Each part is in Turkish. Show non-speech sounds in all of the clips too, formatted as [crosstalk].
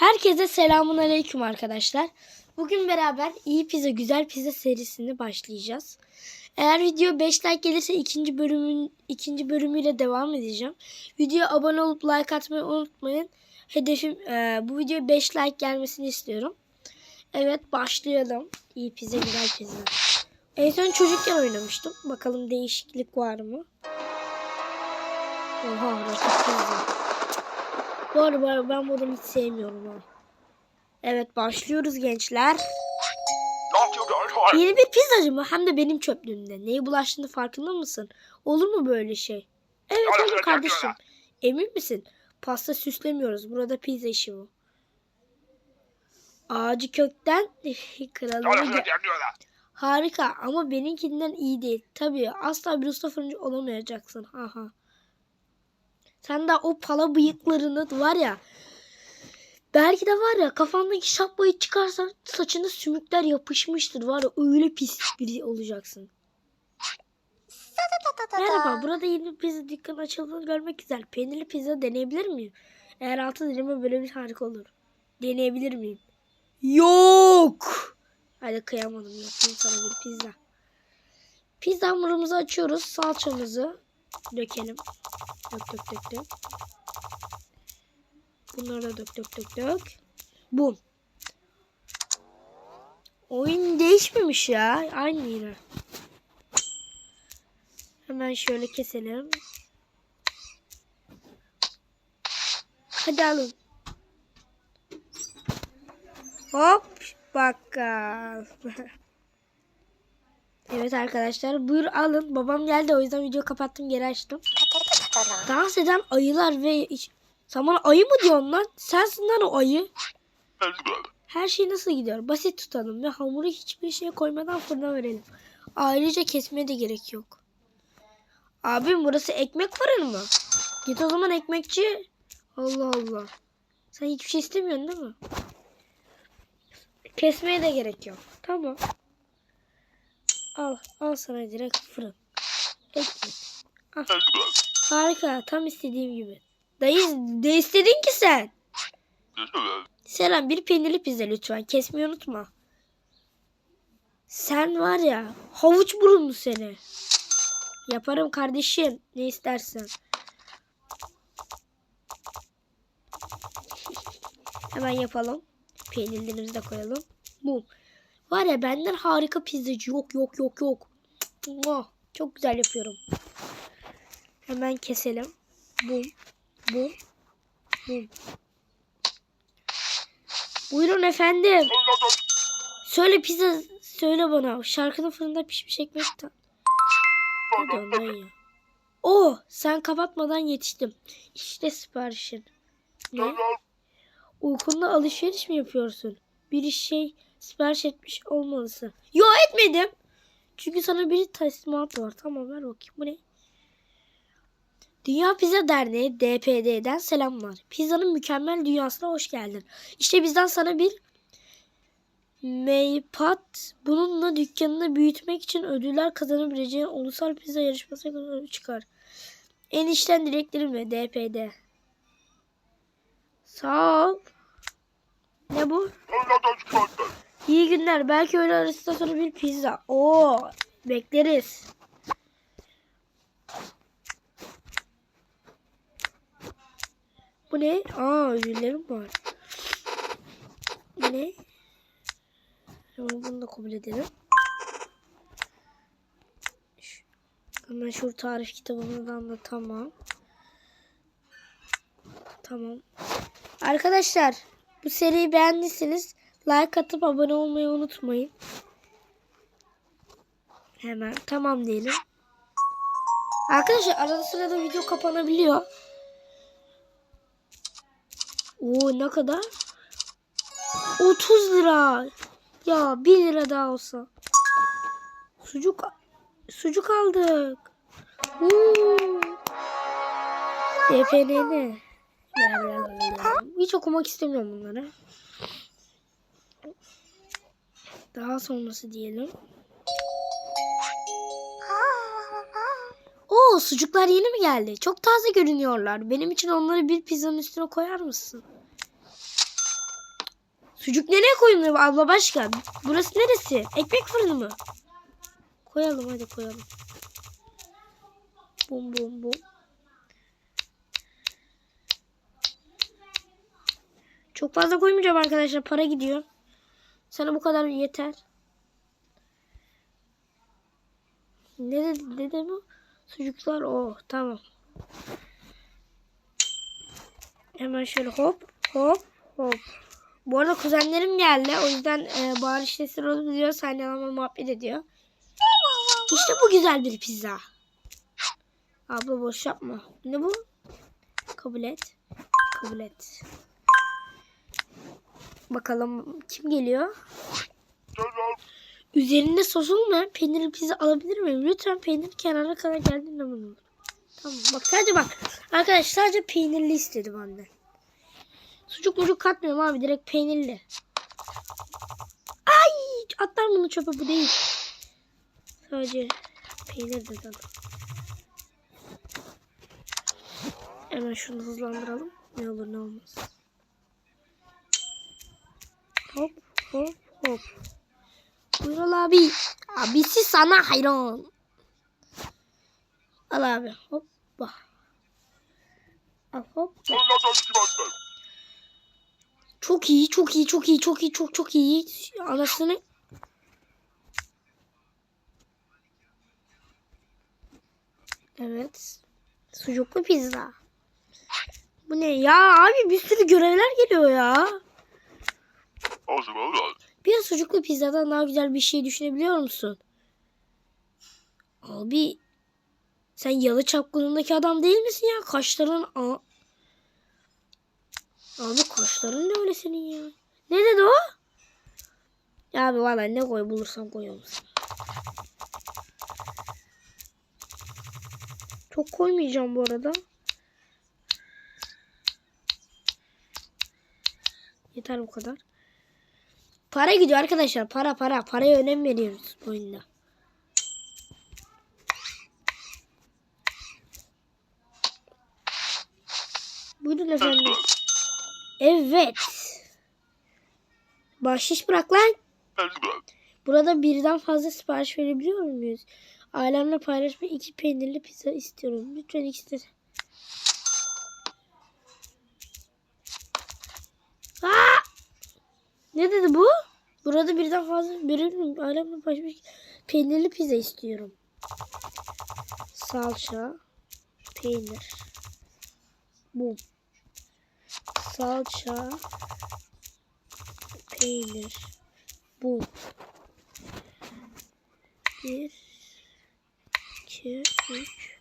Herkese selamun aleyküm arkadaşlar. Bugün beraber iyi pizza güzel pizza serisini başlayacağız. Eğer video 5 like gelirse ikinci bölümün ikinci bölümüyle devam edeceğim. Videoya abone olup like atmayı unutmayın. Hedefim e, bu videoya 5 like gelmesini istiyorum. Evet başlayalım. İyi pizza güzel pizza. En son çocukken oynamıştım. Bakalım değişiklik var mı? Oha rakip pizza. Bu arada ben- bu adamı hiç sevmiyorum ha. Evet başlıyoruz gençler. Yeni bir pizzacı mı? Hem de benim çöplüğümde. Neye bulaştığını farkında mısın? Olur mu böyle şey? Evet olur kardeşim. Emin misin? Pasta süslemiyoruz. Burada pizza işi bu. Ağacı kökten [laughs] kralı. Sonra gel- diyorlar. Harika ama benimkinden iyi değil. Tabii asla bir usta fırıncı olamayacaksın. Aha. Sen de o pala bıyıklarını var ya. Belki de var ya kafandaki şapkayı çıkarsan saçına sümükler yapışmıştır. Var ya öyle pis biri olacaksın. Merhaba burada yeni pizza dükkanı açıldığını görmek güzel. Peynirli pizza deneyebilir miyim? Eğer altı dilime böyle bir harika olur. Deneyebilir miyim? Yok. Hadi kıyamadım yapayım sana bir pizza. Pizza hamurumuzu açıyoruz. Salçamızı dökelim. Dök dök dök dök. Bunları da dök dök dök dök. Bum. Oyun değişmemiş ya. Aynı yine. Hemen şöyle keselim. Hadi alın. Hop bakkal. [laughs] evet arkadaşlar buyur alın. Babam geldi o yüzden video kapattım geri açtım. Dans eden ayılar ve sen ayı mı diyorsun lan? Sensin lan o ayı. Her şey nasıl gidiyor? Basit tutalım ve hamuru hiçbir şeye koymadan fırına verelim. Ayrıca kesmeye de gerek yok. Abim burası ekmek fırını mı? Git o zaman ekmekçi. Allah Allah. Sen hiçbir şey istemiyorsun değil mi? Kesmeye de gerek yok. Tamam. Al. Al sana direkt fırın. Ekmek. Harika. Tam istediğim gibi. Dayı ne istedin ki sen? Selam bir peynirli pizza lütfen. Kesmeyi unutma. Sen var ya havuç burunlu seni. Yaparım kardeşim. Ne istersen. [laughs] Hemen yapalım. Peynirlerimizi de koyalım. Bu. Var ya benden harika pizzacı. Yok yok yok yok. Çok güzel yapıyorum. Hemen keselim. Bum. Bum. Bum. Buyurun efendim. Söyle pizza söyle bana. Şarkının fırında pişmiş ekmek ta- Ne diyorsun ya? Oo sen kapatmadan yetiştim. İşte siparişin. Ne? Uykunda alışveriş mi yapıyorsun? Bir şey sipariş etmiş olmalısın. Yo etmedim. Çünkü sana bir teslimat var. Tamam ver bakayım. Bu ne? Dünya Pizza Derneği DPD'den selamlar. Pizzanın mükemmel dünyasına hoş geldin. İşte bizden sana bir Maypat bununla dükkanını büyütmek için ödüller kazanabileceğin ulusal pizza yarışmasına çıkar. En içten dileklerimle DPD. Sağ ol. Ne bu? İyi günler. Belki öğle arasında sonra bir pizza. Oo, bekleriz. Bu ne? Aa, ödüllerim var. Bu ne? Hemen bunu da kabul edelim. Hemen şu tarif kitabından da tamam. Tamam. Arkadaşlar bu seriyi beğendiyseniz like atıp abone olmayı unutmayın. Hemen tamam diyelim. Arkadaşlar arada sırada video kapanabiliyor. Oo ne kadar? 30 lira. Ya 1 lira daha olsa. Sucuk sucuk aldık. Oo. DPN Hiç okumak istemiyorum bunları. Daha sonrası diyelim. Oo sucuklar yeni mi geldi? Çok taze görünüyorlar. Benim için onları bir pizzanın üstüne koyar mısın? Sucuk nereye koyuluyor abla başka? Burası neresi? Ekmek fırını mı? Koyalım hadi koyalım. Bum bum bum. Çok fazla koymayacağım arkadaşlar. Para gidiyor. Sana bu kadar yeter. Ne dedi, dedi bu? Sucuklar o. tamam. Hemen şöyle hop hop hop. Bu arada kuzenlerim geldi. O yüzden e, bağırış sesleri oluyor. Sahnelama muhabbet ediyor. İşte bu güzel bir pizza. Abla boş yapma. Ne bu? Kabul et. Kabul et. Bakalım kim geliyor? Üzerinde sos olmayan peynirli pizza alabilir miyim? Lütfen peynir kenara kadar geldiğinde bunu. Tamam bak sadece bak. Arkadaş sadece peynirli istedim anne. Sucuk mucuk katmıyorum abi direkt peynirli. Ay atlar bunu çöpe bu değil. Sadece peynir de alalım. Hemen şunu hızlandıralım. Ne olur ne olmaz. Hop hop hop. Buyurun abi. Abisi sana hayran. Al abi. Hoppa. Al hop. Çok iyi, çok iyi, çok iyi, çok iyi, çok çok iyi. Anasını. Evet. Sucuklu pizza. Bu ne ya abi bir sürü görevler geliyor ya. Bir sucuklu pizzadan daha güzel bir şey düşünebiliyor musun? Abi sen yalı çapkınındaki adam değil misin ya? Kaşların a Abi kaşların ne öyle senin ya? Ne dedi o? Ya abi valla ne koy bulursam koyuyorum sana. Çok koymayacağım bu arada. Yeter bu kadar. Para gidiyor arkadaşlar. Para para. Paraya önem veriyoruz bu oyunda. Buyurun efendim. Evet. Bahşiş bırak lan. Burada birden fazla sipariş verebiliyor muyuz? Ailemle paylaşma iki peynirli pizza istiyorum. Lütfen ikisi de. Aa! Ne dedi bu? Burada birden fazla biri ailemle paylaşma peynirli pizza istiyorum. Salça, peynir. Bu. Salça, peynir. Bu. Bir, iki, üç.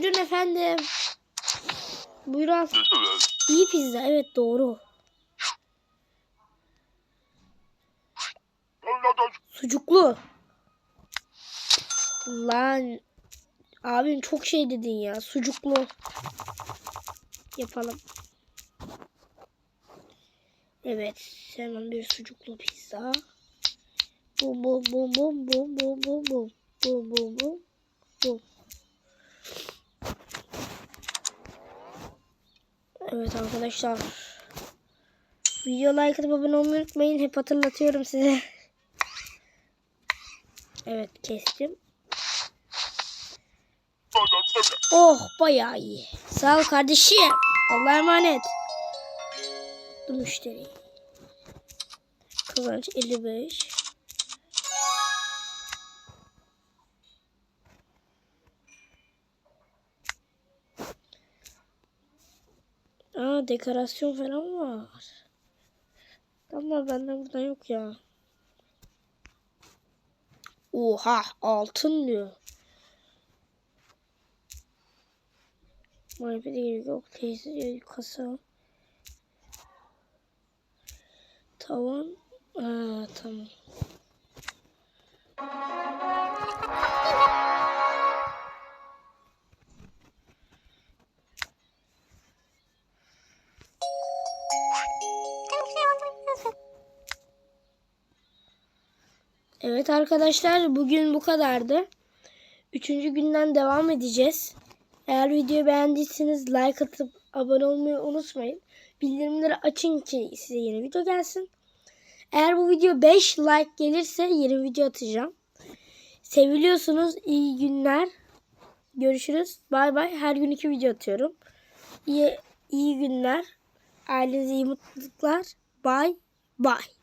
Buyurun efendim. Buyurun. İyi pizza. Evet doğru. Sucuklu. Lan. Abim çok şey dedin ya. Sucuklu. Yapalım. Evet. Hemen bir sucuklu pizza. Bum bum bum bum bum bum bum bum. Bum bum bum. Bum. Evet arkadaşlar. Video like atıp abone olmayı unutmayın. Hep hatırlatıyorum size. Evet kestim. Oh bayağı iyi. Sağ ol kardeşim. Allah'a emanet. Müşteri. Kazanç 55. Dekorasyon falan var. Ama bende burada yok ya. Oha altın diyor. Muhabbet gerek yok. Teyze kasa. Tavan. Aa, tamam. Evet arkadaşlar bugün bu kadardı. Üçüncü günden devam edeceğiz. Eğer videoyu beğendiyseniz like atıp abone olmayı unutmayın. Bildirimleri açın ki size yeni video gelsin. Eğer bu video 5 like gelirse yeni video atacağım. Seviliyorsunuz. İyi günler. Görüşürüz. Bay bay. Her gün iki video atıyorum. İyi, iyi günler. Ailenize iyi mutluluklar. Bay bay.